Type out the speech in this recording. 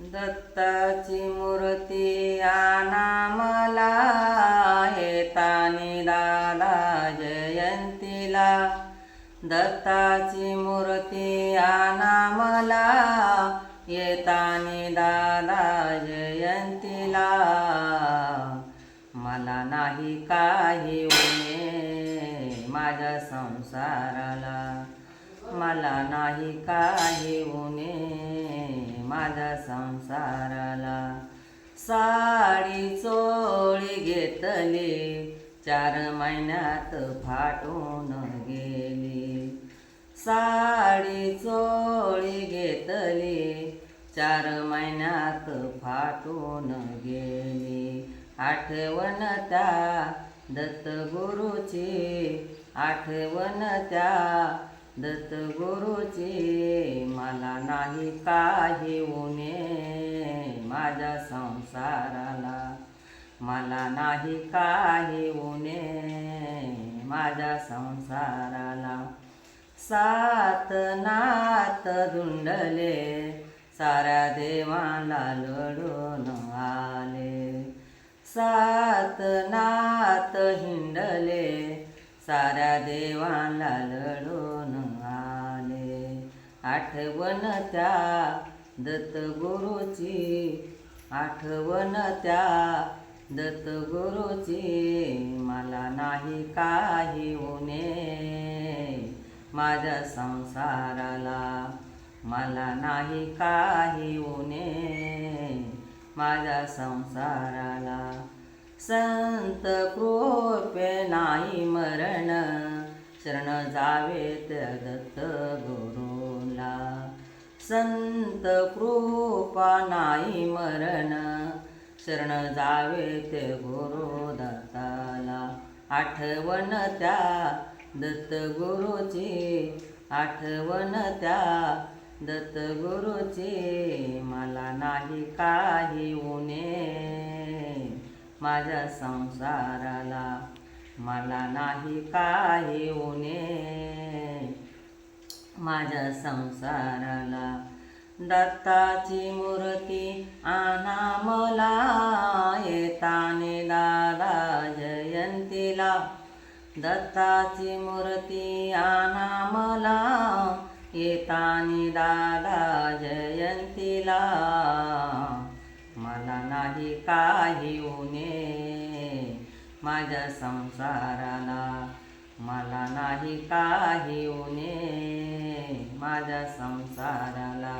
दत्ताची मूर्ती आना मला येतानी दादा जयंतीला. दत्ताची मूर्ती आना मला येतानी दादा जयंतीला. मला नाही काही उणे माझ्या संसाराला. मला नाही काही उणे माझ्या संसाराला. साडी चोळी घेतली. चार महिन्यात फाटून गेली. साडी चोळी घेतली. चार महिन्यात फाटून गेली. आठवण त्या दत्तगुरूची आठवण त्या दत्तगुरूची. मला नाही काही उणे माझ्या संसाराला. मला नाही काही उणे माझ्या संसाराला. सात नात धुंडले साऱ्या देवाला लढून आले. सात नात हिंडले साऱ्या देवाला लढून आठवण त्या दत्तगुरूची आठवण त्या दत्तगुरूची मला नाही काही होणे माझ्या संसाराला मला नाही काही होणे माझ्या संसाराला संत कृपे नाही मरण. शरण जावे त्या दत्त संत कृपा नाही मरण. शरण जावे ते गुरु दत्ताला. आठवण त्या दत्त गुरुची आठवण त्या दत्त गुरुची. मला नाही काही उणे. माझ्या संसाराला मला नाही काही उणे. माझ्या संसाराला. दत्ताची मूर्ती आणा मला येताने दादा जयंतीला. दत्ताची मूर्ती आणा मला येतानी दादा जयंतीला. मला नाही काही उने माझ्या संसाराला. मला नाही काही उने माझ्या संसाराला